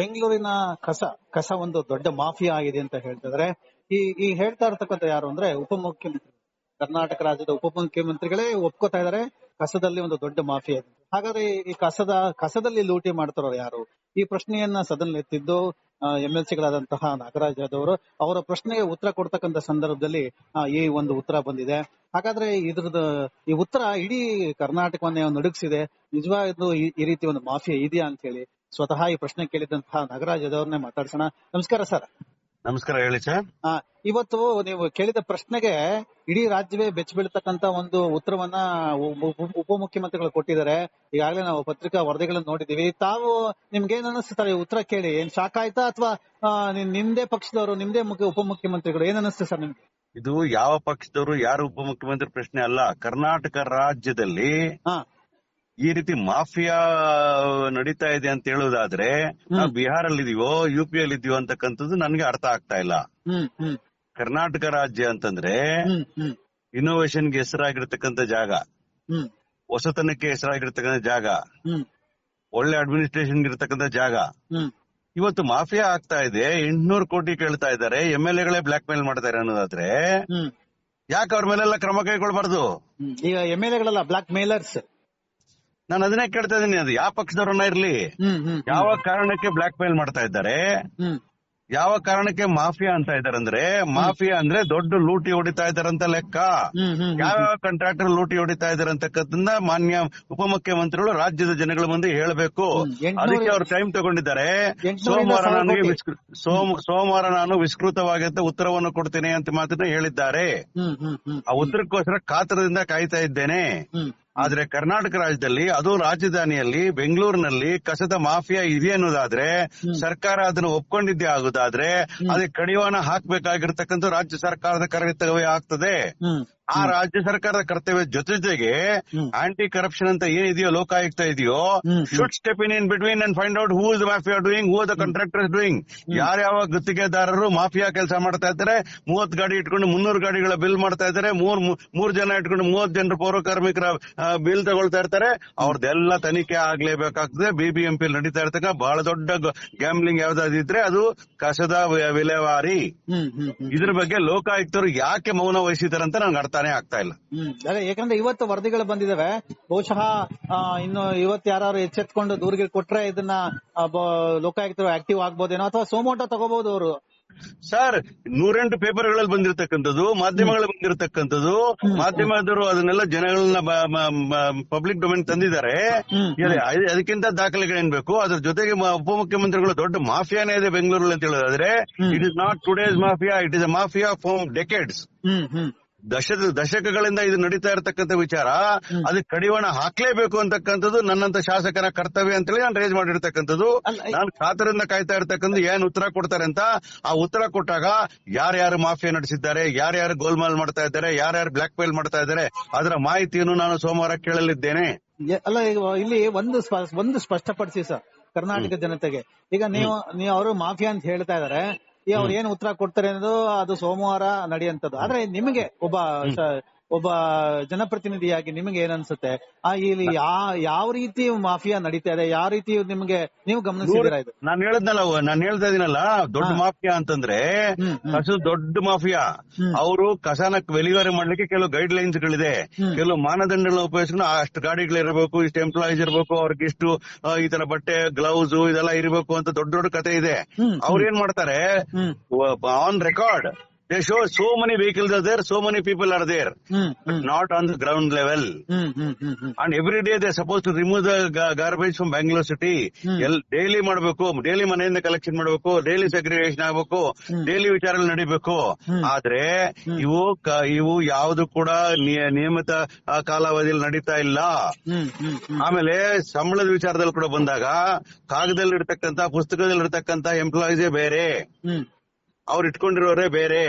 ಬೆಂಗಳೂರಿನ ಕಸ ಕಸ ಒಂದು ದೊಡ್ಡ ಮಾಫಿಯಾ ಆಗಿದೆ ಅಂತ ಹೇಳ್ತಿದ್ರೆ. ಈ ಈ ಹೇಳ್ತಾ ಇರ್ತಕ್ಕಂಥ ಯಾರು ಅಂದ್ರೆ ಉಪಮುಖ್ಯಮಂತ್ರಿ, ಕರ್ನಾಟಕ ರಾಜ್ಯದ ಉಪಮುಖ್ಯಮಂತ್ರಿಗಳೇ ಒಪ್ಕೋತಾ ಇದಾರೆ, ಕಸದಲ್ಲಿ ಒಂದು ದೊಡ್ಡ ಮಾಫಿಯಾ ಇದೆ. ಹಾಗಾದ್ರೆ ಈ ಕಸದ, ಕಸದಲ್ಲಿ ಲೂಟಿ ಮಾಡ್ತಾರೋ ಯಾರು? ಈ ಪ್ರಶ್ನೆಯನ್ನ ಸದನ ಎತ್ತಿದ್ದು ಎಂ ಎಲ್ ಸಿಗಳಾದಂತಹ ನಾಗರಾಜ್ ಯಾದವ್ ಅವರು ಪ್ರಶ್ನೆಗೆ ಉತ್ತರ ಕೊಡ್ತಕ್ಕಂಥ ಸಂದರ್ಭದಲ್ಲಿ ಈ ಒಂದು ಉತ್ತರ ಬಂದಿದೆ. ಹಾಗಾದ್ರೆ ಇದ್ರದ್ದು, ಈ ಉತ್ತರ ಇಡೀ ಕರ್ನಾಟಕವನ್ನೇ ನಡುಗಿಸಿದೆ. ನಿಜವಾಗ್ಲೂ ಈ- ಈ ರೀತಿ ಒಂದು ಮಾಫಿಯಾ ಇದೆಯಾ ಅಂತ ಹೇಳಿ. ಸ್ವತಃ ಈ ಪ್ರಶ್ನೆ ಕೇಳಿದಂತಹ ನಾಗರಾಜ್ ಅದವ್ರನ್ನೇ ಮಾತಾಡ್ಸೋಣ. ನಮಸ್ಕಾರ ಸರ್. ನಮಸ್ಕಾರ ಹೇಳಿ ಸರ್. ಇವತ್ತು ನೀವು ಕೇಳಿದ ಪ್ರಶ್ನೆಗೆ ಇಡೀ ರಾಜ್ಯವೇ ಬೆಚ್ಚ ಬೀಳ್ತಕ್ಕಂತ ಒಂದು ಉತ್ತರವನ್ನ ಉಪ- ಉಪ- ಉಪಮುಖ್ಯಮಂತ್ರಿಗಳು ಕೊಟ್ಟಿದ್ದಾರೆ. ಈಗಾಗಲೇ ನಾವು ಪತ್ರಿಕಾ ವರದಿಗಳನ್ನು ನೋಡಿದೀವಿ ತಾವು ನಿಮ್ಗೆ ಏನ್ ಅನಿಸ್ತಾರೆ ಈ ಉತ್ತರ ಕೇಳಿ. ಏನ್ ಶಾಕ್ ಆಯ್ತಾ ಅಥವಾ ನಿಮ್ದೇ ಪಕ್ಷದವರು ನಿಮ್ದೇ ಮುಖ್ಯ ಉಪಮುಖ್ಯಮಂತ್ರಿಗಳು ಏನ್ ಅನಿಸ್ತೆ ಸರ್ ನಿಮ್ಗೆ? ಇದು ಯಾವ ಪಕ್ಷದವರು ಯಾರು ಉಪಮುಖ್ಯಮಂತ್ರಿ ಪ್ರಶ್ನೆ ಅಲ್ಲ ಕರ್ನಾಟಕ ರಾಜ್ಯದಲ್ಲಿ ಹಾ. ಈ ರೀತಿ ಮಾಫಿಯಾ ನಡೀತಾ ಇದೆ ಅಂತ ಹೇಳೋದಾದ್ರೆ ನಾವು ಬಿಹಾರಲ್ಲಿ ಇದೀವೋ ಯು ಪಿ ಅಲ್ಲಿ ಇದೀವೋ ಅಂತಕ್ಕಂಥದ್ದು ನನ್ಗೆ ಅರ್ಥ ಆಗ್ತಾ ಇಲ್ಲ. ಕರ್ನಾಟಕ ರಾಜ್ಯ ಅಂತಂದ್ರೆ ಇನ್ನೋವೇಶನ್ಗೆ ಹೆಸರಾಗಿರ್ತಕ್ಕಂತ ಹೆಸರಾಗಿರ್ತಕ್ಕಂಥ ಜಾಗ. ಹೊಸತನಕ್ಕೆ ಹೆಸರಾಗಿರ್ತಕ್ಕಂಥ ಜಾಗ. ಒಳ್ಳೆ ಅಡ್ಮಿನಿಸ್ಟ್ರೇಷನ್ ಇರ್ತಕ್ಕಂಥ ಜಾಗ. ಇವತ್ತು ಮಾಫಿಯಾ ಆಗ್ತಾ ಇದೆ ಎಂಟ್ನೂರು ಕೋಟಿ ಕೇಳ್ತಾ ಇದ್ದಾರೆ ಎಂ ಎಲ್ ಎಗಳೇ ಬ್ಲಾಕ್ ಮೇಲ್ ಮಾಡ್ತಾರೆ ಅನ್ನೋದಾದ್ರೆ ಯಾಕೆ ಅವ್ರ ಮೇಲೆಲ್ಲ ಕ್ರಮ ಕೈಗೊಳ್ಬಾರ್ದು? ಈಗ ಎಂ ಎಲ್ ಎಗಳಲ್ಲ ಬ್ಲಾಕ್ ಮೇಲರ್ಸ್ ನಾನು ಅದನ್ನೇ ಕೇಳ್ತಾ ಇದ್ದೀನಿ ಅದು. ಯಾವ ಪಕ್ಷದವರನ್ನ ಇರ್ಲಿ? ಯಾವ ಕಾರಣಕ್ಕೆ ಬ್ಲಾಕ್ ಮೇಲ್ ಮಾಡ್ತಾ ಇದ್ದಾರೆ? ಯಾವ ಕಾರಣಕ್ಕೆ ಮಾಫಿಯಾ ಅಂತ ಇದಾರೆ ಅಂದ್ರೆ ಮಾಫಿಯಾ ಅಂದ್ರೆ ದೊಡ್ಡ ಲೂಟಿ ಹೊಡಿತಾ ಇದಾರಂತ ಲೆಕ್ಕ. ಹ್ಮ್ ಯಾವ ಕಾಂಟ್ರಾಕ್ಟರ್ ಲೂಟಿ ಹೊಡಿತಾ ಇದಾರೆ ಅಂತಕ್ಕಂಥದ್ದನ್ನ ಮಾನ್ಯ ಉಪಮುಖ್ಯಮಂತ್ರಿಗಳು ರಾಜ್ಯದ ಜನಗಳ ಮುಂದೆ ಹೇಳಬೇಕು. ಅದಕ್ಕೆ ಅವ್ರು ಟೈಮ್ ತಗೊಂಡಿದ್ದಾರೆ. ಸೋಮವಾರ ನನಗೆ ಸೋಮವಾರ ನಾನು ವಿಸ್ತೃತವಾದಂತ ಉತ್ತರವನ್ನು ಕೊಡ್ತೇನೆ ಅಂತ ಮಾತನ್ನ ಹೇಳಿದ್ದಾರೆ. ಆ ಉತ್ತರಕ್ಕೋಸ್ಕರ ಕಾತರದಿಂದ ಕಾಯ್ತಾ ಇದ್ದೇನೆ. ಆದ್ರೆ ಕರ್ನಾಟಕ ರಾಜ್ಯದಲ್ಲಿ ಅದು ರಾಜಧಾನಿಯಲ್ಲಿ ಬೆಂಗಳೂರಿನಲ್ಲಿ ಕಸದ ಮಾಫಿಯಾ ಇದೆ ಅನ್ನೋದಾದ್ರೆ ಸರ್ಕಾರ ಅದನ್ನು ಒಪ್ಕೊಂಡಿದ್ದೆ ಆಗುದಾದ್ರೆ ಅದಕ್ಕೆ ಕಡಿವಾಣ ಹಾಕ್ಬೇಕಾಗಿರ್ತಕ್ಕಂಥ ರಾಜ್ಯ ಸರ್ಕಾರದ ಕರ್ತವ್ಯ ಆಗ್ತದೆ. ಆ ರಾಜ್ಯ ಸರ್ಕಾರದ ಕರ್ತವ್ಯ ಜೊತೆ ಜೊತೆಗೆ ಆಂಟಿ ಕರಪ್ಷನ್ ಅಂತ ಏನಿದೆಯೋ ಲೋಕಾಯುಕ್ತ ಇದೆಯೋ. Should step in in between and find out who is mafia doing who the contractor doing ಯಾರ್ಯಾವ ಗುತ್ತಿಗೆದಾರರು ಮಾಫಿಯಾ ಕೆಲಸ ಮಾಡ್ತಾ ಇದ್ದಾರೆ ಮೂವತ್ ಗಾಡಿ ಇಟ್ಕೊಂಡು ಮುನ್ನೂರು ಗಾಡಿಗಳ ಬಿಲ್ ಮಾಡ್ತಾ ಇದ್ದಾರೆ ಮೂರ್ ಮೂರ್ ಜನ ಇಟ್ಕೊಂಡು ಮೂವತ್ ಜನರು ಪೌರ ಕಾರ್ಮಿಕರ ಬಿಲ್ ತಗೊಳ್ತಾ ಇರ್ತಾರೆ. ಅವ್ರದ್ದೆಲ್ಲ ತನಿಖೆ ಆಗ್ಲೇಬೇಕಾಗ್ತದೆ. ಬಿಬಿಎಂಪಿ ನಡೀತಾ ಇರ್ತಕ್ಕ ಬಹಳ ದೊಡ್ಡ ಗ್ಯಾಮ್ಲಿಂಗ್ ಯಾವ್ದಾದಿದ್ರೆ ಅದು ಕಸದ ವಿಲೇವಾರಿ. ಇದ್ರ ಬಗ್ಗೆ ಲೋಕಾಯುಕ್ತರು ಯಾಕೆ ಮೌನ ವಹಿಸಿದಾರೆ ಅಂತ ನಂಗೆ ಅರ್ಥನೇ ಆಗ್ತಾ ಇಲ್ಲ. ಅದೇ ಯಾಕಂದ್ರೆ ಇವತ್ತು ವರದಿಗಳು ಬಂದಿದಾವೆ. ಬಹುಶಃ ಇನ್ನು ಇವತ್ತು ಯಾರು ಎಚ್ಚೆತ್ಕೊಂಡು ದೂರಿಗೆ ಕೊಟ್ರೆ ಇದನ್ನ ಲೋಕಾಯುಕ್ತರು ಆಕ್ಟಿವ್ ಆಗ್ಬೋದೇನೋ ಅಥವಾ ಸೋಮೋಟ ತಗೋಬಹುದು ಅವರು? ಸರ್ ನೂರೆಂಟು ಪೇಪರ್ಗಳಲ್ಲಿ ಬಂದಿರತಕ್ಕಂಥದ್ದು ಮಾಧ್ಯಮಗಳಲ್ಲಿ ಬಂದಿರತಕ್ಕಂಥದ್ದು ಮಾಧ್ಯಮದವರು ಅದನ್ನೆಲ್ಲ ಜನಗಳನ್ನ ಪಬ್ಲಿಕ್ ಡೊಮೈನ್ ತಂದಿದ್ದಾರೆ. ಅದಕ್ಕಿಂತ ದಾಖಲೆಗಳೇನ್ ಬೇಕು? ಅದ್ರ ಜೊತೆಗೆ ಉಪಮುಖ್ಯಮಂತ್ರಿಗಳು ದೊಡ್ಡ ಮಾಫಿಯಾನೇ ಇದೆ ಬೆಂಗಳೂರಲ್ಲಿ ಅಂತ ಹೇಳೋದಾದ್ರೆ it is not today's mafia it is a mafia from decades ದಶಕ ದಶಕಗಳಿಂದ ಇದು ನಡೀತಾ ಇರತಕ್ಕಂಥ ವಿಚಾರ. ಅದಕ್ಕೆ ಕಡಿವಾಣ ಹಾಕ್ಲೇಬೇಕು ಅಂತಕ್ಕಂಥದ್ದು ನನ್ನಂತ ಶಾಸಕರ ಕರ್ತವ್ಯ ಅಂತ ಹೇಳಿ ನಾನು ರೇಜ್ ಮಾಡಿರ್ತಕ್ಕಂಥದ್ದು. ನಾನು ಕಾತರಿಂದ ಕಾಯ್ತಾ ಇರ್ತಕ್ಕಂಥ ಏನ್ ಉತ್ತರ ಕೊಡ್ತಾರೆ ಅಂತ ಆ ಉತ್ತರ ಕೊಟ್ಟಾಗ ಯಾರ್ಯಾರು ಮಾಫಿಯಾ ನಡೆಸಿದ್ದಾರೆ ಯಾರ್ಯಾರು ಗೋಲ್ಮಾಲ್ ಮಾಡ್ತಾ ಇದ್ದಾರೆ ಯಾರ್ಯಾರು ಬ್ಲಾಕ್ ಮೇಲ್ ಮಾಡ್ತಾ ಇದ್ದಾರೆ ಅದರ ಮಾಹಿತಿಯನ್ನು ನಾನು ಸೋಮವಾರ ಕೇಳಲಿದ್ದೇನೆ. ಅಲ್ಲ ಇಲ್ಲಿ ಒಂದು ಒಂದು ಸ್ಪಷ್ಟಪಡಿಸಿ ಸರ್ ಕರ್ನಾಟಕ ಜನತೆಗೆ. ಈಗ ನೀವು ನೀವು ಅವರು ಮಾಫಿಯಾ ಅಂತ ಹೇಳ್ತಾ ಇದಾರೆ ಅವ್ರು ಏನ್ ಉತ್ತರ ಕೊಡ್ತಾರೆ ಅನ್ನೋದು ಅದು ಸೋಮವಾರ ನಡೆಯುವಂತದ್ದು ಆದ್ರೆ ನಿಮಗೆ ಒಬ್ಬ ಒಬ್ಬ ಜನಪ್ರತಿನಿಧಿಯಾಗಿ ನಿಮಗೆ ಏನ್ ಅನ್ಸುತ್ತೆ ಆ ಇಲ್ಲಿ ಯಾವ ರೀತಿ ಮಾಫಿಯಾ ನಡೀತಾ ಇದೆ? ಯಾವ ರೀತಿ ನಿಮ್ಗೆ ನೀವು ಗಮನಿಸಿದಿರಾ ಇದು? ನಾನು ಹೇಳದ್ನಲ್ಲ ನಾನು ಹೇಳ್ತಾ ಇದೀನಲ್ಲ ದೊಡ್ಡ ಮಾಫಿಯಾ ಅಂತಂದ್ರೆ ಹ್ಮ್. ದೊಡ್ಡ ಮಾಫಿಯಾ. ಅವರು ಕಸನ ವೆಲಿವರಿ ಮಾಡ್ಲಿಕ್ಕೆ ಕೆಲವು ಗೈಡ್ ಲೈನ್ಸ್ ಗಳಿದೆ. ಕೆಲವು ಮಾನದಂಡಗಳನ್ನ ಉಪಯೋಗಿಸ್ಕೊಂಡು ಅಷ್ಟು ಗಾಡಿಗಳಿರಬೇಕು ಇಷ್ಟು ಎಂಪ್ಲಾಯೀಸ್ ಇರಬೇಕು ಅವ್ರಿಗೆ ಇಷ್ಟು ಈ ತರ ಬಟ್ಟೆ ಗ್ಲೌಸ್ ಇದೆಲ್ಲ ಇರಬೇಕು ಅಂತ ದೊಡ್ಡ ದೊಡ್ಡ ಕತೆ ಇದೆ. ಹ್ಮ್, ಅವ್ರು ಏನ್ ಮಾಡ್ತಾರೆ? On record they show so many vehicles are there so many people are there hmm hmm. Not on the ground level hmm hmm hmm hmm. And every day they suppose to remove the garbage from Bangalore city ಎಲ್ daily ಮಾಡಬೇಕು daily ಮನೆಯಿಂದ collection ಮಾಡಬೇಕು daily segregation ಆಗಬೇಕು daily ವಿಚಾರಗಳು ನಡಿಬೇಕು. ಆದ್ರೆ ಇವು ಇವು ಯಾವುದು ಕೂಡ ನಿಯಮಿತ ಕಾಲಾವಧಿಯಲ್ಲಿ ನಡೀತಾ ಇಲ್ಲ. ಆಮೇಲೆ ಸಂಬಳದ ವಿಚಾರದಲ್ಲಿ ಕೂಡ ಬಂದಾಗ ಕಾಗದಲ್ಲಿ ಇರ್ತಕ್ಕಂತ ಪುಸ್ತಕದಲ್ಲಿ ಇರ್ತಕ್ಕಂತ ಎಂಪ್ಲಾಯೀಸೇ ಬೇರೆ. ಅವ್ರು ಇಟ್ಕೊಂಡಿರೋರೇ ಬೇರೆ.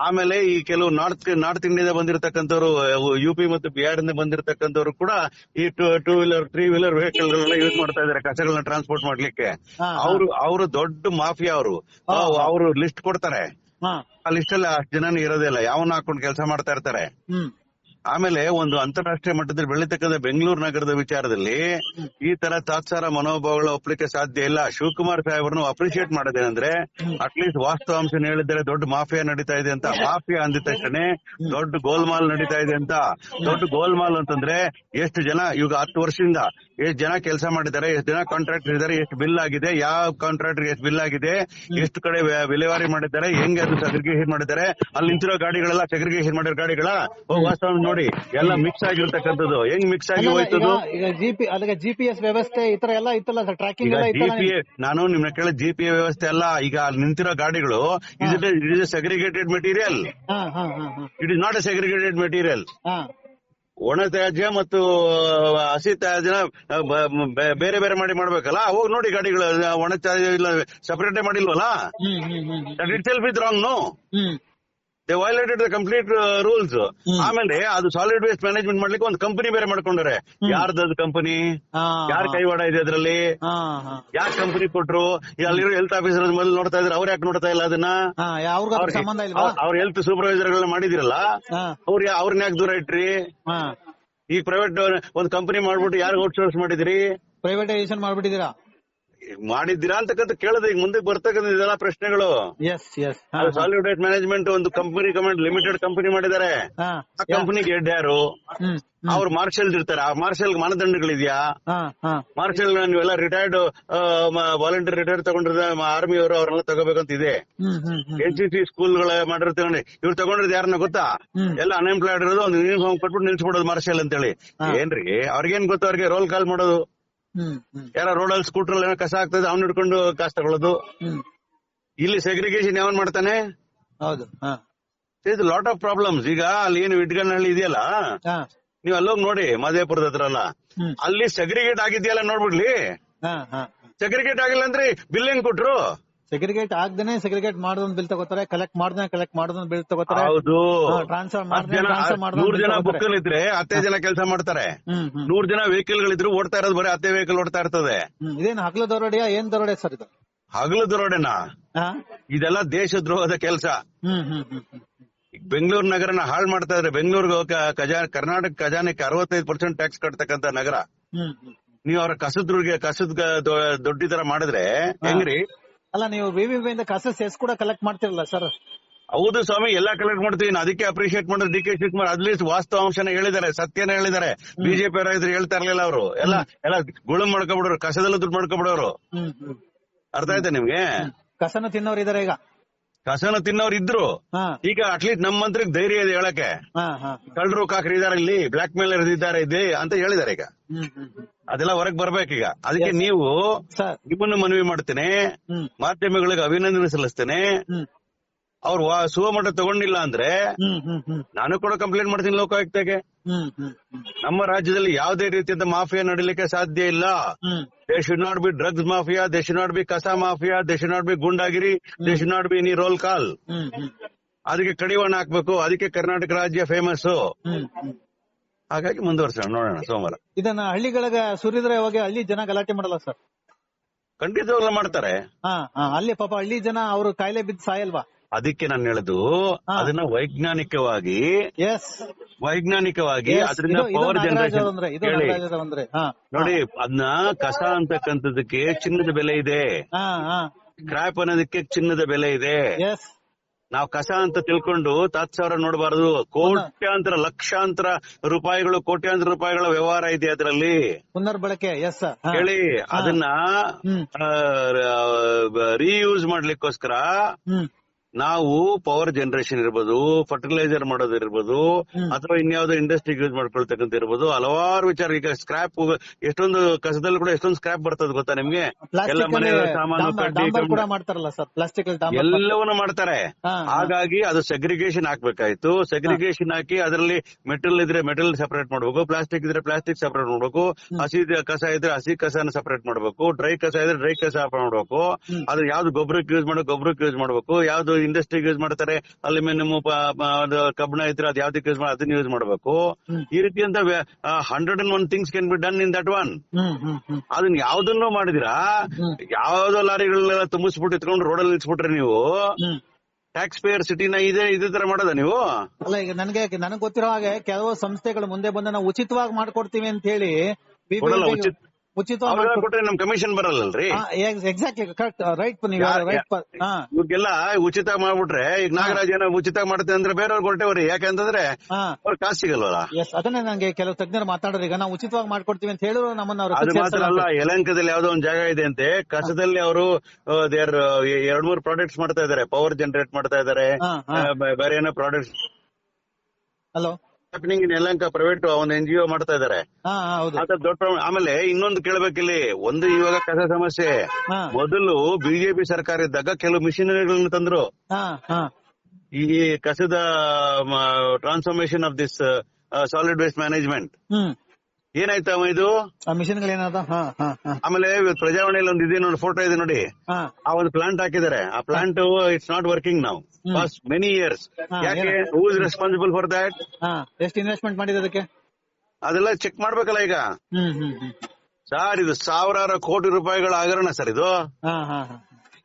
ಆಮೇಲೆ ಈ ಕೆಲವು ನಾರ್ತ್ ನಾರ್ತ್ ಇಂಡಿಯಾದ ಬಂದಿರತಕ್ಕಂಥವ್ರು ಯು ಪಿ ಮತ್ತು ಬಿಹಾರ್ ಇಂದ ಬಂದಿರತಕ್ಕಂಥವ್ರು ಕೂಡ ಈ two wheeler three wheeler vehicle use ಮಾಡ್ತಾ ಇದಾರೆ ಕಸಗಳನ್ನ ಟ್ರಾನ್ಸ್ಪೋರ್ಟ್ ಮಾಡ್ಲಿಕ್ಕೆ. ಅವರು ಅವರು ದೊಡ್ಡ ಮಾಫಿಯಾ ಅವರು. ಅವರು ಲಿಸ್ಟ್ ಕೊಡ್ತಾರೆ. ಆ ಲಿಸ್ಟ್ ಅಲ್ಲಿ ಅಷ್ಟು ಜನ ಇರೋದಿಲ್ಲ ಯಾವನ್ನ ಹಾಕೊಂಡು ಕೆಲಸ ಮಾಡ್ತಾ ಇರ್ತಾರೆ. ಆಮೇಲೆ ಒಂದು ಅಂತಾರಾಷ್ಟ್ರೀಯ ಮಟ್ಟದಲ್ಲಿ ಬೆಳೀತಕ್ಕಂಥ ಬೆಂಗಳೂರು ನಗರದ ವಿಚಾರದಲ್ಲಿ ಈ ತರ ತಾತ್ಸಾರ ಮನೋಭಾವಗಳ ಒಪ್ಲಿಕ್ಕೆ ಸಾಧ್ಯ ಇಲ್ಲ. ಶಿವಕುಮಾರ್ ಸಾಹೇಬ್ರನ್ನು ಅಪ್ರಿಶಿಯೇಟ್ ಮಾಡೋದೇನಂದ್ರೆ ಅಟ್ಲೀಸ್ಟ್ ವಾಸ್ತವಾಂಶ ಹೇಳಿದ್ರೆ ದೊಡ್ಡ ಮಾಫಿಯಾ ನಡೀತಾ ಇದೆ ಅಂತ. ಮಾಫಿಯಾ ಅಂದಿದ ತಕ್ಷಣ ದೊಡ್ಡ ಗೋಲ್ಮಾಲ್ ನಡೀತಾ ಇದೆ ಅಂತ. ದೊಡ್ಡ ಗೋಲ್ಮಾಲ್ ಅಂತಂದ್ರೆ ಎಷ್ಟು ಜನ ಇವಾಗ ಹತ್ತು ವರ್ಷದಿಂದ ಎಷ್ಟು ಜನ ಕೆಲಸ ಮಾಡಿದ್ದಾರೆ ಎಷ್ಟು ಜನ ಕಾಂಟ್ರಾಕ್ಟರ್ ಇದ್ದಾರೆ ಎಷ್ಟು ಬಿಲ್ ಆಗಿದೆ ಯಾವ ಕಾಂಟ್ರಾಕ್ಟರ್ ಎಷ್ಟು ಬಿಲ್ ಆಗಿದೆ ಎಷ್ಟು ಕಡೆ ವಿಲೇವಾರಿ ಮಾಡಿದ್ದಾರೆ ಹೆಂಗ್ ಅದು ಸೆಗ್ರಿಗೇಷನ್ ಮಾಡಿದ್ದಾರೆ ಅಲ್ಲಿ ನಿಂತಿರೋ ಗಾಡಿಗಳೆಲ್ಲ ಸೆಗ್ರಿಗೇಷನ್ ಮಾಡಿರೋ ಗಾಡಿಗಳ ವಾಸ್ತವ ನೋಡಿ ಎಲ್ಲ ಮಿಕ್ಸ್ ಆಗಿರ್ತಕ್ಕಂಥದ್ದು. ಹೆಂಗ್ ಮಿಕ್ಸ್ ಆಗಿ ಹೋಯ್ತದ್ದು ಹೋಯ್ತದು? ಈಗ ಜಿಪಿಎಸ್ ವ್ಯವಸ್ಥೆ ಈ ತರ ಎಲ್ಲ ಇತ್ತಲ್ಲ ಸರ್ ಟ್ರ್ಯಾಕಿಂಗ್ ಜಿಪಿಎ ನಾನು ನಿಮ್ನ ಕೇಳ ಜಿಪಿಎ ವ್ಯವಸ್ಥೆ ಅಲ್ಲ ಈಗ ಅಲ್ಲಿ ನಿಂತಿರೋ ಗಾಡಿಗಳು it is segregated material it is not a segregated material ಒಣ ತ್ಯಾಜ್ಯ ಮತ್ತು ಹಸಿ ತ್ಯಾಜ್ಯ ಬೇರೆ ಬೇರೆ ಮಾಡಿ ಮಾಡ್ಬೇಕಲ್ಲ? ಹೋಗಿ ನೋಡಿ ಗಾಡಿಗಳು ಒಣ ತ್ಯಾಜ್ಯ ಇಲ್ಲ separate ಮಾಡಿಲ್ವಲ್ಲ. Itself is wrong they violated the complete rules ಆಮೇಲೆ ಅದು ಸಾಲಿಡ್ ವೇಸ್ಟ್ ಮ್ಯಾನೇಜ್ಮೆಂಟ್ ಮಾಡ್ಲಿಕ್ಕೆ ಒಂದು ಕಂಪನಿ ಬೇರೆ ಮಾಡ್ಕೊಂಡ್ರೆ ಯಾರ್ದದು ಕಂಪನಿ ಯಾರ ಕೈವಾಡ ಇದೆ ಅದ್ರಲ್ಲಿ? ಯಾರ ಕಂಪನಿ ಕೊಟ್ರು? ಅಲ್ಲಿರೋ ಹೆಲ್ತ್ ಆಫೀಸರ್ ಮೊದಲು ನೋಡ್ತಾ ಇದ್ರೆ ಅವ್ರು ಯಾಕೆ ನೋಡ್ತಾ ಇಲ್ಲ ಅದನ್ನ? ಅವ್ರ ಹೆಲ್ತ್ ಸೂಪರ್ವೈಸರ್ ಗಳನ್ನ ಮಾಡಿದಿರಲ್ಲ? ಅವ್ರ ಅವ್ರನ್ನ ಯಾಕೆ ದೂರ ಇಟ್ರಿ? ಈಗ ಪ್ರೈವೇಟ್ ಒಂದ್ ಕಂಪನಿ ಮಾಡ್ಬಿಟ್ಟು ಯಾರು ಔಟ್ಸೋರ್ಸ್ ಮಾಡಿದಿರಿ? ಪ್ರೈವೇಟೈಸೇಷನ್ ಮಾಡ್ಬಿಟ್ಟಿದ್ದೀರಾ? ಮಾಡಿದ್ದೀರಾ ಅಂತಕ್ಕಂಥ ಕೇಳದೆ ಈಗ ಮುಂದೆ ಬರ್ತಕ್ಕಂಥ ಇದೆಲ್ಲ ಪ್ರಶ್ನೆಗಳು. ಸಾಲಿಡ್ ವೇಸ್ಟ್ ಮ್ಯಾನೇಜ್ಮೆಂಟ್ ಒಂದು ಕಂಪನಿ ಕಮಾಂಡ್ ಲಿಮಿಟೆಡ್ ಕಂಪನಿ ಮಾಡಿದ್ದಾರೆ. ಆ ಕಂಪನಿಗೆ ಹೆಡ್ ಯಾರು? ಅವ್ರು ಮಾರ್ಷಲ್ ಇರ್ತಾರೆ. ಆ ಮಾರ್ಷಲ್ ಮಾನದಂಡಗಳಿದ್ಯಾ? ಮಾರ್ಷಲ್ ನೀವೆಲ್ಲ ರಿಟೈರ್ಡ್ ವಾಲಂಟಿಯರ್ ರಿಟೈರ್ ತಗೊಂಡಿರೋ ಆರ್ಮಿ ಅವರು ಅವ್ರನ್ನೆಲ್ಲ ತಗೋಬೇಕಂತ ಇದೆ. ಎನ್ ಸಿ ಸಿ ಸ್ಕೂಲ್ಗಳ ಮಾಡಿರ್ತೀವಿ ಇವ್ರು ತಗೊಂಡಿರೋದು ಯಾರನ್ನ ಗೊತ್ತಾ. ಎಲ್ಲ ಅನ್ಎಂಪ್ಲಾಯ್ಡ್ ಇರೋದು ಒಂದು ಯೂನಿಫಾರ್ಮ್ ಕೊಟ್ಬಿಟ್ಟು ನಿಲ್ಸ್ಬಿಡೋದು ಮಾರ್ಷಲ್ ಅಂತೇಳಿ. ಏನ್ರಿ? ಅವ್ರಿಗೇನ್ ಗೊತ್ತು ಅವ್ರಿಗೆ ರೋಲ್ ಕಾಲ್ ಮಾಡೋದು? ಯಾರ ರೋಡಲ್ಲಿ ಸ್ಕೂಟರ್ ಏನೋ ಕಸ ಆಗ್ತದೆ ಅವ್ನ ಹಿಡ್ಕೊಂಡು ಕಾಸು ತಗೊಳ್ಳೋದು. ಇಲ್ಲಿ ಸೆಗ್ರಿಗೇಷನ್ ಯಾವನ್ ಮಾಡ್ತಾನೆ? ಹೌದು ಹಾ. ಇಸ್ ಲಾಟ್ ಆಫ್ ಪ್ರಾಬ್ಲಮ್ಸ್ ಈಗ ಅಲ್ಲಿ ಏನು ಇಟ್ಗನಹಳ್ಳಿ ಇದೆಯಲ್ಲ? ನೀವ್ ಅಲ್ಲೋಗಿ ನೋಡಿ ಮದೇಪುರದ ಹತ್ರ ಅಲ್ಲ ಅಲ್ಲಿ ಸೆಗ್ರಿಗೇಟ್ ಆಗಿದೆಯಲ್ಲ ನೋಡ್ಬಿಡ್ಲಿ. ಸೆಗ್ರಿಗೇಟ್ ಆಗಿಲ್ಲ ಅಂದ್ರೆ ಬಿಲ್ ಹೆಂಗ್ ಕೊಟ್ರು? ಸೆಗ್ರಿಗೇಟ್ ಆಗ್ದೇನೆ ಸೆಗ್ರಿಗೇಟ್ ಮಾಡೋದೊಂದು ಬಿಲ್ ತಗೋತಾರೆ ಕಲೆಕ್ಟ್ ಮಾಡ್ದೆ ಕಲೆಕ್ಟ್ ಮಾಡೋದೊಂದು ಬಿಲ್ ತಗೋತಾರೆ. ಹೌದು. ಟ್ರಾನ್ಸ್ಫರ್ ನೂರ್ ಜನ ಬುಕ್ಕಲ್ ಇದ್ರೆ ಹತ್ತೇ ಜನ ಕೆಲಸ ಮಾಡ್ತಾರೆ. ನೂರ್ ಜನ ವೆಹಿಕಲ್ ಗಳಿದ್ರು ಓಡ್ತಾ ಇರೋದು ಬರೀ ಹತ್ತೇ ವೆಹಿಕಲ್ ಓಡ್ತಾ ಇರ್ತದೆ. ಇದೇನು ಹಗಲು ದರೋಡೆಯಾ ಏನ್ ದರೋಡೆ ಸರ್ ಇದು? ಹಗಲು ದರೋಡೆನ? ಇದೆಲ್ಲ ದೇಶ ದ್ರೋಹದ ಕೆಲಸ. ಬೆಂಗಳೂರು ನಗರನ ಹಾಳು ಮಾಡ್ತಾ ಇದ್ರೆ ಬೆಂಗಳೂರಿಗೆ ಖಜಾ ಕರ್ನಾಟಕ ಖಜಾನೆಗೆ ಅರವತ್ತೈದು ಪರ್ಸೆಂಟ್ ಟ್ಯಾಕ್ಸ್ ಕಟ್ತಕ್ಕಂತ ನಗರ. ನೀವು ಅವ್ರ ಕಸದ್ರಿಗೆ ಕಸದ ದೊಡ್ಡ ತರ ಮಾಡಿದ್ರೆ ಹೆಂಗ್ರಿ? ಅಲ್ಲ ನೀವು ವಿವಿ ಇಂದ ಕಸ ಸೇಸ್ ಕೂಡ ಕಲೆಕ್ಟ್ ಮಾಡ್ತಿರಲ್ಲ ಸರ್ ಹೌದು ಸ್ವಾಮಿ ಎಲ್ಲಾ ಕಲೆಕ್ಟ್ ಮಾಡ್ತೀವಿ. ನಾನು ಅದಕ್ಕೆ ಅಪ್ರಿಶಿಯೇಟ್ ಮಾಡಿದ್ರೆ D K Shivakumar at least ವಾಸ್ತವಾಂಶನ ಹೇಳಿದ್ದಾರೆ ಸತ್ಯನ ಹೇಳಿದ್ದಾರೆ. ಬಿಜೆಪಿ ಅವರ ಇದ್ರೆ ಹೇಳ್ತಾ ಇರ್ಲಿಲ್ಲ ಅವರು. ಎಲ್ಲ ಎಲ್ಲ ಗುಳು ಮಾಡ್ಕೊಬಿಡೋರು ಕಸದಲ್ಲೂ ದುಡ್ಡು ಮಾಡ್ಕೊಬಿಡೋರು. ಅರ್ಥ ಆಯ್ತಾ ನಿಮ್ಗೆ? ಕಸನ ತಿನ್ನೋರು ಇದಾರೆ ಈಗ. ಕಸನ ತಿನ್ನೋರು ಇದ್ರು. ಈಗ ಅಟ್ಲೀಸ್ಟ್ ನಮ್ಮ ಮಂತ್ರಿಗೆ ಧೈರ್ಯ ಇದೆ ಹೇಳಕ್ಕೆ. ಕಳ್ಳರು ಕಾಕರು ಇದಾರೆ ಇಲ್ಲಿ ಬ್ಲಾಕ್ ಮೇಲರ್ ಇದ್ದಾರೆ ಇದೆ ಅಂತ ಹೇಳಿದಾರೆ ಈಗ. ಅದೆಲ್ಲ ಹೊರಗ್ ಬರ್ಬೇಕೀಗ ಅದಕ್ಕೆ ನೀವು ನಿಮ್ಮನ್ನು ಮನವಿ ಮಾಡ್ತೇನೆ. ಮಾಧ್ಯಮಗಳಿಗೆ ಅಭಿನಂದನೆ ಸಲ್ಲಿಸ್ತೇನೆ. ಅವ್ರು ಸುವ ಸುವಮಟ್ಟ ತಗೊಂಡಿಲ್ಲ ಅಂದ್ರೆ ನಾನು ಕೂಡ ಕಂಪ್ಲೇಂಟ್ ಮಾಡ್ತೀನಿ ಲೋಕಾಯುಕ್ತಗೆ. ನಮ್ಮ ರಾಜ್ಯದಲ್ಲಿ ಯಾವುದೇ ರೀತಿಯಾದ ಮಾಫಿಯಾ ನಡೀಲಿಕ್ಕೆ ಸಾಧ್ಯ ಇಲ್ಲ. They should not be drugs mafia they should not be ಕಸ mafia they should not be ಗುಂಡಾಗಿರಿ they should not be any role call ಅದಕ್ಕೆ ಕಡಿವಾಣ ಹಾಕ್ಬೇಕು ಅದಕ್ಕೆ ಕರ್ನಾಟಕ ರಾಜ್ಯ ಫೇಮಸ್ ಹಾಗಾಗಿ ಮುಂದುವರ್ಸೋಣ ನೋಡೋಣ ಸೋಮವಾರ. ಇದನ್ನ ಹಳ್ಳಿಗಳಿಗೆ ಸುರಿದ್ರೆ ಹೋಗಿ ಹಳ್ಳಿ ಜನ ಗಲಾಟೆ ಮಾಡಲ್ಲ ಸರ್. ಖಂಡಿತವಾಗ್ಲೂ ಮಾಡ್ತಾರೆ. ಅಲ್ಲಿ ಪಾಪ ಹಳ್ಳಿ ಜನ ಅವರು ಕಾಯಿಲೆ ಬಿದ್ದು ಸಾಯಲ್ವಾ? ಅದಕ್ಕೆ ನಾನು ಹೇಳುದು. ಅದನ್ನ ವೈಜ್ಞಾನಿಕವಾಗಿ ಎಸ್ ವೈಜ್ಞಾನಿಕವಾಗಿ ಅದರಿಂದ ಪವರ್ ಜನರೇಷನ್ ನೋಡಿ ಅದನ್ನ ಕಸ ಅಂತಕ್ಕಂಥದಕ್ಕೆ ಚಿನ್ನದ ಬೆಲೆ ಇದೆ. ಕ್ರಾಪ್ ಅನ್ನೋದಕ್ಕೆ ಚಿನ್ನದ ಬೆಲೆ ಇದೆ. ನಾವು ಕಸ ಅಂತ ತಿಳ್ಕೊಂಡು ತಾತ್ ಸಾವಿರ ನೋಡಬಾರದು. ಕೋಟ್ಯಾಂತರ ಲಕ್ಷಾಂತರ ರೂಪಾಯಿಗಳು ಕೋಟ್ಯಾಂತರ ರೂಪಾಯಿಗಳ ವ್ಯವಹಾರ ಇದೆ ಅದರಲ್ಲಿ. ಪುನರ್ಬಳಕೆ ಎಸ್ ಹೇಳಿ ಅದನ್ನ ರೀಯೂಸ್ ಮಾಡ್ಲಿಕ್ಕೋಸ್ಕರ ನಾವು ಪವರ್ ಜನರೇಷನ್ ಇರ್ಬೋದು ಫರ್ಟಿಲೈಸರ್ ಮಾಡೋದಿರ್ಬೋದು. ಅಥವಾ ಇನ್ಯಾವುದೋ ಇಂಡಸ್ಟ್ರಿ ಯೂಸ್ ಮಾಡ್ಕೊಳ್ತಕ್ಕಂಥ ಇರ್ಬೋದು ಹಲವಾರು ವಿಚಾರ ಈಗ ಸ್ಕ್ರಾಪ್ ಎಷ್ಟೊಂದು ಕಸದಲ್ಲಿ ಕೂಡ ಎಷ್ಟೊಂದು ಸ್ಕ್ರಾಪ್ ಬರ್ತದೆ ಗೊತ್ತಾ ನಿಮ್ಗೆ? ಎಲ್ಲ ಮನೆ ಸಾಮಾನು ಪ್ಲಾಸ್ಟಿಕ್ ಎಲ್ಲವನ್ನೂ ಮಾಡ್ತಾರೆ. ಹಾಗಾಗಿ ಅದು ಸೆಗ್ರಿಗೇಷನ್ ಹಾಕ್ಬೇಕಾಯ್ತು ಸೆಗ್ರಿಗೇಷನ್ ಹಾಕಿ ಅದರಲ್ಲಿ ಮೆಟಲ್ ಇದ್ರೆ ಮೆಟಲ್ ಸಪರೇಟ್ ಮಾಡ್ಬೇಕು ಪ್ಲಾಸ್ಟಿಕ್ ಇದ್ರೆ ಪ್ಲಾಸ್ಟಿಕ್ ಸಪರೇಟ್ ಮಾಡ್ಬೇಕು ಹಸಿ ಕಸ ಇದ್ರೆ ಹಸಿ ಕಸನ ಸೆಪರೇಟ್ ಮಾಡ್ಬೇಕು ಡ್ರೈ ಕಸ ಇದ್ರೆ ಡ್ರೈ ಕಸ ಮಾಡ್ಬೇಕು. ಅದ್ರ ಅದು ಯಾವ್ದು ಗೊಬ್ಬರಕ್ಕೆ ಯೂಸ್ ಮಾಡೋ ಗೊಬ್ಬರಕ್ಕೆ ಯೂಸ್ ಮಾಡ್ಬೇಕು. ಯಾವ್ದು ಇಂಡಸ್ಟ್ರಿಗೆ ಯೂಸ್ ಮಾಡ್ತಾರೆ ಅಲ್ಯೂಮಿನಿಯಂ ಕಬ್ಬಿಣ ಇದ್ರೆ ಅದ್ ಯಾವ್ದಕ್ಕೆ ಯೂಸ್ ಮಾಡಿ ಅದನ್ನ ಯೂಸ್ ಮಾಡ್ಬೇಕು. ಈ ರೀತಿಯಂತ hundred and one things can be done in that one ಅದನ್ನ ಯಾವ್ದನ್ನು ಮಾಡಿದಿರಾ. ಯಾವ್ದೋ ಲಾರಿಗಳನ್ನೆಲ್ಲ ತುಂಬಿಸ್ಬಿಟ್ಟು ಇಟ್ಕೊಂಡು ರೋಡಲ್ಲಿ ನಿಲ್ಸ್ಬಿಟ್ರೆ ನೀವು? ಟ್ಯಾಕ್ಸ್ ಪೇಯರ್ ಸಿಟಿನ ಇದೆ ಇದೇ ತರ ಮಾಡೋದ ನೀವು? ಅಲ್ಲ ಈಗ ನನಗೆ ನನಗೆ ಗೊತ್ತಿರೋ ಹಾಗೆ ಕೆಲವು ಸಂಸ್ಥೆಗಳು ಮುಂದೆ ಬಂದು ನಾವು ಉಚಿತವಾಗಿ ಮಾಡ್ಕೊಡ್ತೀವಿ ಅಂತ ಹೇಳಿ ಉಚಿತವಾಗಿ ಕೊಟ್ರೆ ನಮ್ ಕಮಿಷನ್ ಬರಲ್ಲಲ್ರಿ? ಎಕ್ಸಾಕ್ಟ್ಲಿ ಕರೆಕ್ಟ್ ರೈಟ್ ನೀವು ರೈಟ್ ಉಚಿತ ಮಾಡ್ಬಿಟ್ರೆ ಈಗ ನಾಗರಾಜ್ ಏನೋ ಉಚಿತ ಮಾಡುತ್ತೆ ಅಂದ್ರೆ ಬೇರೆಯವ್ರು ಕೊಟ್ಟೇವ್ರಿ ಯಾಕಂತಂದ್ರೆ ಹಾ. ಅವ್ರ ಕಾಸ್ ಸಿಗಲ್ವಲ್ಲ? ಎಸ್ ಅದನ್ನೇ ನಂಗೆ ಕೆಲವು ತಜ್ಞರು ಮಾತಾಡೋರು ಈಗ ನಾವು ಉಚಿತವಾಗಿ ಮಾಡ್ಕೊಡ್ತೀವಿ ಅಂತ ಹೇಳಿದ್ರು ನಮ್ಮನ್ನ ಅವರು ಅದು ಮಾತ್ರ ಅಲ್ಲ. ಯಲಂಕದಲ್ಲಿ ಯಾವ್ದೋ ಒಂದ್ ಜಾಗ ಇದೆ ಅಂತೆ. ಕಸದಲ್ಲಿ ಅವರು ದೇರ್ ಎರಡ್ ಮೂರು ಪ್ರಾಡಕ್ಟ್ಸ್ ಮಾಡ್ತಾ ಇದಾರೆ ಪವರ್ ಜನರೇಟ್ ಮಾಡ್ತಾ ಇದಾರೆ. ಬೇರೆ ಏನೋ ಪ್ರಾಡಕ್ಟ್ಸ್ ಹಲೋ ಹ್ಯಾಪನಿಂಗ್ ಇನ್ ಯಲಂಕ ಪ್ರೈವೇಟ್ ಒಂದು ಎನ್ ಜಿ ಒ ಮಾಡ್ತಾ ಇದಾರೆ ಹಾ ಹಾ, ಹೌದು. ಅಂತ ದೊಡ್ಡ ಪ್ರಮಾಣ- ಆಮೇಲೆ ಇನ್ನೊಂದು ಕೇಳ್ಬೇಕಿಲ್ಲಿ ಒಂದು ಇವಾಗ ಕಸ ಸಮಸ್ಯೆ. ಹಾ. ಮೊದಲು ಬಿಜೆಪಿ ಸರ್ಕಾರ ಇದ್ದಾಗ ಕೆಲವು ಮಿಷಿನರಿಗಳನ್ನ ತಂದ್ರು. ಹಾ ಹಾ. ಈ ಕಸದ transformation of this solid waste management hmm. ಏನಾಯ್ತಮ್ಮ ಇದು? ಆ ಮಿಷನ್ಗಳು ಏನಾದ? ಹಾ ಹಾ ಹಾ. ಆಮೇಲೆ ಇವತ್ತು ಪ್ರಜಾವಾಣಿಯಲ್ಲಿ ಒಂದು ಇದೆ ನೋಡಿ ಫೋಟೋ ಇದೆ ನೋಡಿ. ಹಾ. ಆ ಒಂದು ಪ್ಲಾಂಟ್ ಹಾಕಿದ್ದಾರೆ. ಆ ಪ್ಲಾಂಟ್ ಇಟ್ಸ್ ನಾಟ್ ವರ್ಕಿಂಗ್ ನಾವು ಫಸ್ಟ್ ಮೆನಿ ಇಯರ್ಸ್ ಹಾ, ಯಾಕೆ? Who is responsible for that ಹಾ ಎಷ್ಟು ಇನ್ವೆಸ್ಟ್ಮೆಂಟ್ ಮಾಡಿದ ಅದಕ್ಕೆ? ಅದೆಲ್ಲ ಚೆಕ್ ಮಾಡ್ಬೇಕಲ್ಲ ಈಗ. ಹ್ಮ್ ಹ್ಮ್ ಹ್ಮ್. ಸರ್ ಇದು ಸಾವಿರಾರು ಕೋಟಿ ರೂಪಾಯಿಗಳ ಆಗರಣ ಸರ್ ಇದು. ಹಾ ಹಾ ಹಾ.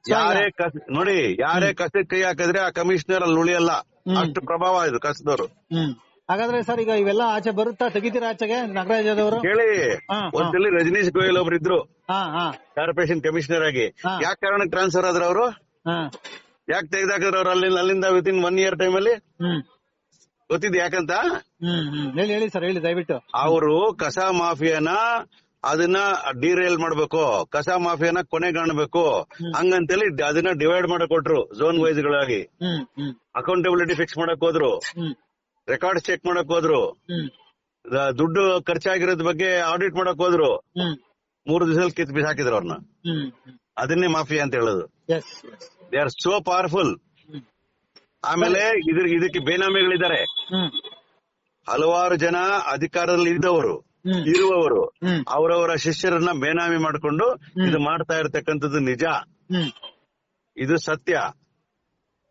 ಯಾರೇ ಕಸ ನೋಡಿ ಯಾರೇ ಕಸಕ್ಕೆ ಕೈ ಹಾಕಿದ್ರೆ ಆ ಕಮಿಷನರ್ ಅಲ್ಲಿ ಉಳಿಯಲ್ಲ. ಹ್ಮ್. ಅಷ್ಟು ಪ್ರಭಾವ ಇದು ಕಸದವರು. ಹ್ಮ್. ಹಾಗಾದ್ರೆ ಸರ್ ಈಗ ಇವೆಲ್ಲ ಆಚೆ ಬರುತ್ತಾ? ತೆಗಿತೀರಾ ಆಚೆಗೆ ನಾಗರಾಜ್ ಅವರು ಕೇಳಿ. ಒಂದ್ಸಲಿ ರಜನೀಶ್ ಗೋಯಲ್ ಒಬ್ರು ಇದ್ರು. ಕಾರ್ಪೊರೇಷನ್ ಕಮಿಷನರ್ ಆಗಿ. ಯಾಕ ಕಾರಣ ಕಾರಣಕ್ಕೆ ಟ್ರಾನ್ಸ್ಫರ್ ಆದ್ರ ಅವರು? ಯಾಕೆ ತೆಗೆದಾಕಿದ್ರು ಅವ್ರು ಅಲ್ಲಿಂದ ಅಲ್ಲಿಂದ within one year time ಅಲ್ಲಿ ಗೊತ್ತಿದ್ ಯಾಕಂತ? ಹೇಳಿ ಹೇಳಿ ಸರ್ ಹೇಳಿ ದಯವಿಟ್ಟು. ಅವರು ಕಸ ಮಾಫಿಯಾನ ಅದನ್ನ ಡಿರೇಲ್ ಮಾಡ್ಬೇಕು. ಕಸ ಮಾಫಿಯಾನ ಕೊನೆಗಾಣಬೇಕು ಹಂಗಂತೇಳಿ ಅದನ್ನ ಡಿವೈಡ್ ಮಾಡಕ್ ಕೊಟ್ರು ಝೋನ್ ವೈಸ್ ಗಳಾಗಿ ಅಕೌಂಟೆಬಿಲಿಟಿ ಫಿಕ್ಸ್ ಮಾಡಕ್ ಹೋದ್ರು. ರೆಕಾರ್ಡ್ ಚೆಕ್ ಮಾಡಕ್ ಹೋದ್ರು. ದುಡ್ಡು ಖರ್ಚಾಗಿರೋದ್ ಬಗ್ಗೆ ಆಡಿಟ್ ಮಾಡಕ್ ಹೋದ್ರು. ಮೂರು ದಿವಸದಲ್ಲಿ ಕಿತ್ ಬಿಸಾಕಿದ್ರು ಅವ್ರನ್ನ ಅದನ್ನೇ ಮಾಫಿಯಾ ಅಂತ ಹೇಳೋದು. ದೇ ಆರ್ ಸೋ ಪವರ್ಫುಲ್ ಆಮೇಲೆ ಇದ್ರ ಇದಕ್ಕೆ ಬೇನಾಮಿಗಳಿದ್ದಾರೆ. ಹಲವಾರು ಜನ ಅಧಿಕಾರದಲ್ಲಿ ಇದ್ದವರು ಇರುವವರು ಅವರವರ ಶಿಷ್ಯರನ್ನ ಬೇನಾಮಿ ಮಾಡಿಕೊಂಡು ಇದು ಮಾಡ್ತಾ ಇರತಕ್ಕಂಥದ್ದು ನಿಜ. ಇದು ಸತ್ಯ.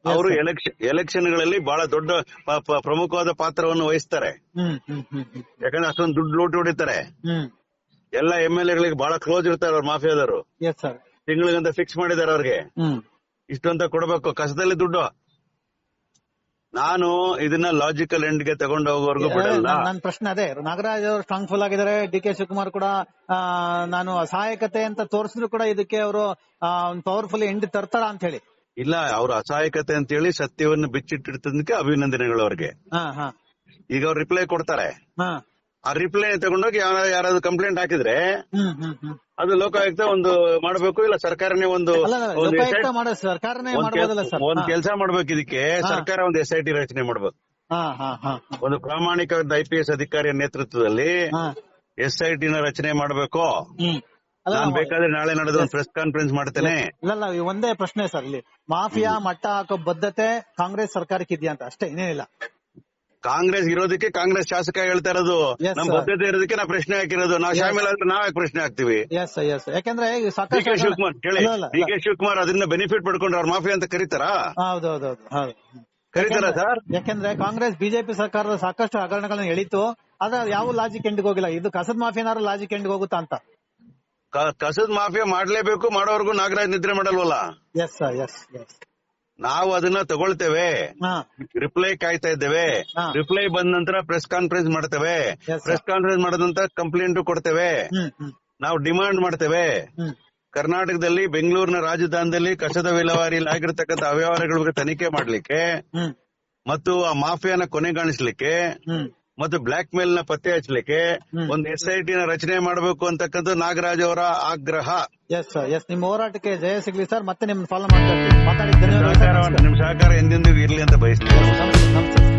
ಅವರು ಎಲೆಕ್ಷನ್ ಎಲೆಕ್ಷನ್ಗಳಲ್ಲಿ ಬಹಳ ದೊಡ್ಡ ಪ್ರಮುಖವಾದ ಪಾತ್ರವನ್ನು ವಹಿಸ್ತಾರೆ. ಯಾಕಂದ್ರೆ ಅಷ್ಟೊಂದು ದುಡ್ಡು ಲೂಟಿ ಹೊಡಿತಾರೆ. ಎಲ್ಲ ಎಂ ಎಲ್ ಎಗಳಿಗೆ ಬಹಳ ಕ್ಲೋಸ್ ಇರ್ತಾರೆ ಅವ್ರ ಮಾಫಿಯಾದವರು. ತಿಂಗಳಿಗಂತ ಫಿಕ್ಸ್ ಮಾಡಿದ್ದಾರೆ ಅವ್ರಿಗೆ. ಹ್ಮ್. ಇಷ್ಟು ಅಂತ ಕೊಡಬೇಕು ಕಸದಲ್ಲಿ ದುಡ್ಡು. ನಾನು ಇದನ್ನ ಲಾಜಿಕಲ್ ಎಂಡ್ಗೆ ತಗೊಂಡು ಹೋಗೋವರೆಗೂ ಬಿಡಲ್ಲ. ನನ್ನ ಪ್ರಶ್ನೆ ಅದೇ ನಾಗರಾಜ್ ಅವರು ಸ್ಟ್ರಾಂಗ್ ಫುಲ್ ಆಗಿದ್ದಾರೆ ಡಿ ಕೆ ಶಿವಕುಮಾರ್ ಕೂಡ ನಾನು ಅಸಹಾಯಕತೆ ಅಂತ ತೋರಿಸಿದ್ರು ಕೂಡ ಇದಕ್ಕೆ ಅವರು ಪವರ್ಫುಲ್ ಎಂಡ್ ತರ್ತಾರ ಅಂತ ಹೇಳಿ. ಇಲ್ಲ ಅವ್ರ ಅಸಹಾಯಕತೆ ಅಂತ ಹೇಳಿ ಸತ್ಯವನ್ನು ಬಿಚ್ಚಿಟ್ಟಿರ್ತದಕ್ಕೆ ಅಭಿನಂದನೆಗಳು ಅವ್ರಿಗೆ. ಈಗ ಅವ್ರು ರಿಪ್ಲೈ ಕೊಡ್ತಾರೆ. ಆ ರಿಪ್ಲೈ ತಗೊಂಡೋಗಿ ಯಾರ ಯಾರಾದ್ರೂ ಕಂಪ್ಲೇಂಟ್ ಹಾಕಿದ್ರೆ ಅದು ಲೋಕಾಯುಕ್ತ ಒಂದು ಮಾಡಬೇಕು ಇಲ್ಲ ಸರ್ಕಾರನೇ ಒಂದು ಒಂದು ಕೆಲಸ ಮಾಡ್ಬೇಕು ಇದಕ್ಕೆ ಸರ್ಕಾರ ಒಂದು ಎಸ್ ಐ ಟಿ ರಚನೆ ಮಾಡ್ಬೇಕು ಒಂದು ಪ್ರಾಮಾಣಿಕ ಐ ಪಿ ಎಸ್ ಅಧಿಕಾರಿಯ ನೇತೃತ್ವದಲ್ಲಿ ಎಸ್ ಐ ಟಿನ ರಚನೆ ಮಾಡ್ಬೇಕು? ನಾನ್ ಬೇಕಾದ್ರೆ ನಾಳೆ ನಡೆದು ಒಂದು ಪ್ರೆಸ್ ಕಾನ್ಫರೆನ್ಸ್ ಮಾಡ್ತೇನೆ. ಇಲ್ಲ ಇಲ್ಲ ಈ ಒಂದೇ ಪ್ರಶ್ನೆ ಸರ್ ಇಲ್ಲಿ. ಮಾಫಿಯಾ ಮಟ್ಟ ಹಾಕೋ ಬದ್ಧತೆ ಕಾಂಗ್ರೆಸ್ ಸರ್ಕಾರಕ್ಕೆ ಇದೆಯಾ ಅಂತ? ಅಷ್ಟೇ ಇನ್ನೇನಿಲ್ಲ. ಕಾಂಗ್ರೆಸ್ ಇರೋದಕ್ಕೆ ಕಾಂಗ್ರೆಸ್ ಶಾಸಕ ಹೇಳ್ತಾ ಇರೋದು. Yes, ನಮ್ sir. ಬದ್ಧತೆ ಇರೋದಕ್ಕೆ ನಾವು ಪ್ರಶ್ನೆ ಹಾಕಿರೋದು. ನಾವು ಶಾಮಿಲ್ ಆದ್ರೆ ನಾವ್ ಯಾಕೆ ಪ್ರಶ್ನೆ ಹಾಕ್ತಿವಿ. ಎಸ್ ಎಸ್ ಯಾಕಂದ್ರೆ ಈಗ ಡಿ ಕೆ ಸಾಕಷ್ಟು ಶಿವಕುಮಾರ್ ಕೇಳಿ ಇಲ್ಲ, ಇಲ್ಲ, ಡಿ ಕೆ ಶಿವಕುಮಾರ್ ಅದರಿಂದ ಬೆನಿಫಿಟ್ ಪಡ್ಕೊಂಡ್ರೆ ಅವ್ರ ಮಾಫಿಯಾ ಅಂತ ಕರೀತಾರ? ಹೌದು ಹೌದು. ಹೌದು ಹೌದು ಕರೀತಾರ ಸರ್? ಯಾಕಂದ್ರೆ ಕಾಂಗ್ರೆಸ್ ಬಿಜೆಪಿ ಸರ್ಕಾರದ ಸಾಕಷ್ಟು ಹಗರಣಗಳನ್ನ ಎಳಿತು ಆದ್ರೆ ಯಾವ ಲಾಜಿಕ್ ಎಂಡ್ಗೆ ಹೋಗಿಲ್ಲ. ಇದು ಕಸದ ಮಾಫಿಯಾನಾರು ಲಾಜಿಕ್ ಎಂಡ್ಗೆ ಹೋಗುತ್ತಾ ಅಂತ. ಕಸದ ಮಾಫಿಯಾ ಮಾಡ್ಲೇಬೇಕು ಮಾಡೋವರೆಗೂ ನಾಗರಾಜ್ ನಿದ್ರೆ ಮಾಡಲ್ವಲ್ಲ? ಎಸ್ ಸರ್ ಎಸ್ ಎಸ್ ನಾವು ಅದನ್ನ ತಗೊಳ್ತೇವೆ. ರಿಪ್ಲೈ ಕಾಯ್ತಾ ಇದ್ದೇವೆ. ರಿಪ್ಲೈ ಬಂದ ನಂತರ ಪ್ರೆಸ್ ಕಾನ್ಫರೆನ್ಸ್ ಮಾಡ್ತೇವೆ. ಪ್ರೆಸ್ ಕಾನ್ಫರೆನ್ಸ್ ಮಾಡಿದ ನಂತರ ಕಂಪ್ಲೇಂಟ್ ಕೊಡ್ತೇವೆ. ನಾವು ಡಿಮಾಂಡ್ ಮಾಡ್ತೇವೆ. ಕರ್ನಾಟಕದಲ್ಲಿ ಬೆಂಗಳೂರಿನ ರಾಜಧಾನದಲ್ಲಿ ಕಸದ ವಿಲೇವಾರಿಯಲ್ಲಿ ಆಗಿರತಕ್ಕಂತ ಅವ್ಯವಹಾರಗಳ ಬಗ್ಗೆ ತನಿಖೆ ಮಾಡ್ಲಿಕ್ಕೆ ಮತ್ತು ಆ ಮಾಫಿಯಾನ ಕೊನೆಗಾಣಿಸ್ಲಿಕ್ಕೆ ಮತ್ತು ಬ್ಲಾಕ್ ಮೇಲ್ನ ಪತ್ತೆ ಹಚ್ಚಲಿಕ್ಕೆ. ಒಂದು ಎಸ್ ಐ ಟಿ ನ ರಚನೆ ಮಾಡಬೇಕು ಅಂತಕ್ಕಂಥ ನಾಗರಾಜ್ ಅವರ ಆಗ್ರಹ. ಎಸ್ ಎಸ್ ನಿಮ್ಮ ಹೋರಾಟಕ್ಕೆ ಜಯ ಸಿಗ್ಲಿ ಸರ್ ಮತ್ತೆ ನಿಮ್ಮ ಫಾಲೋ ಮಾಡ್ತಾ ಇರ್ತೀವಿ ಧನ್ಯವಾದ ಸಹಕಾರ ನಿಮ್ ಸಹಕಾರ ಎಂದೆಂದಿಗೂ ಇರ್ಲಿ ಅಂತ ಬಯಸ್ತೀನಿ. ನಮಸ್ತೆ